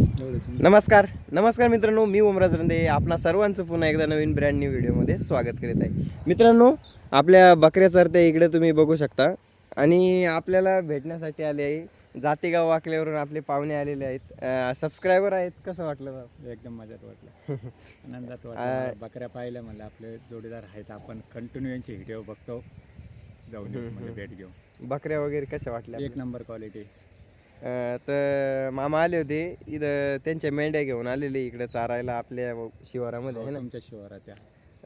नमस्कार. नमस्कार मित्रांनो मी ओमराज रंदे. आपणा सर्वांचं पुन्हा एकदा नवीन ब्रँड न्यू व्हिडिओमध्ये स्वागत करीत आहे. मित्रांनो आपल्या बकऱ्या चरत्या इकडे तुम्ही बघू शकता. आणि आपल्याला भेटण्यासाठी आले आहे. जातेगाव वाकल्यावरून आपले पाहुणे आलेले आहेत. सबस्क्रायबर आहेत. कसं वाटलं? एकदम मजात वाटलं. आनंदात वाटलं. बकऱ्या पाहिल्या म्हणलं आपले जोडीदार आहेत. आपण कंटिन्यू यांचे व्हिडिओ बघतो. जाऊन भेट घेऊ. बकऱ्या वगैरे कशा वाटल्या? एक नंबर क्वालिटी तर मामा आले होते. इथं त्यांच्या मेंढ्या घेऊन आलेले इकडे चारायला आपल्या शिवारामध्ये आहे ना? तुमच्या शिवारात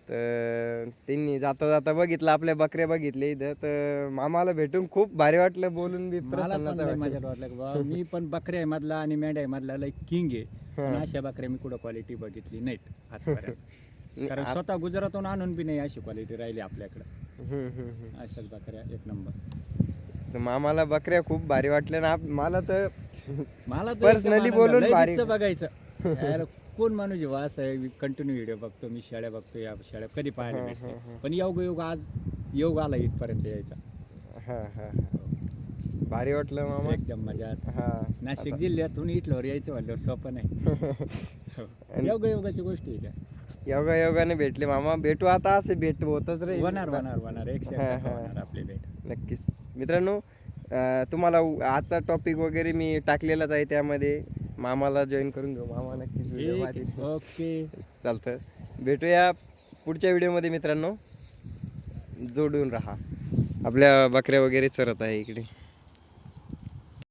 तर त्यांनी जाता जाता बघितलं आपल्या बकऱ्या बघितल्या इथं. तर मामाला भेटून खूप भारी वाटलं बोलून बी मला पण लय वाटली. मजात वाटलं. की बाबा मी पण बकऱ्या मधला आणि मेंढ्या मधला लय किंग आहे. पण अशा बकऱ्या मी कुठं क्वालिटी बघितली नाहीत आजपर्यंत. कारण स्वतः गुजरातून आणून बी नाही अशी क्वालिटी राहिली आपल्याकडं. अशाच बकऱ्या एक नंबर. तर मामाला बकऱ्या खूप भारी वाटल्या ना आप- मला तर मला तर Personally एकदम आनंद बोलून. लय भारी. बघायचं यार कोण माणूस आहे वास आहे कंटिन्यू व्हिडिओ बघतो मी शेळ्या बघतो या शेळ्या कधी पाहायला भेटते पण योग योग आज योग आला इथपर्यंत यायचा हा हा हा. भारी वाटलं मामा एकदम मजात हा नाशिक जिल्ह्यातून इथल्यावर यायचं म्हणल्यावर सोपं नाही योग योगाची गोष्टी आहे त्या. योगा योगाने भेटले मामा. भेटू आता असे भेट होतच रे होणार होणार होणार. एकशे एक हा, टक्का हा. होणार आपली भेट. नक्कीच. मित्रांनो अं, तुम्हाला उ- आजचा टॉपिक वगैरे मी टाकलेलाच आहे त्यामध्ये. मामाला जॉईन करून घेऊ. मामा नक्कीच व्हिडिओ ठीक. ओके. चालतं. भेटूया पुढच्या व्हिडिओमध्ये मित्रांनो. जोडून राहा. आपल्या बकऱ्या वगैरे चरत आहे इकडे.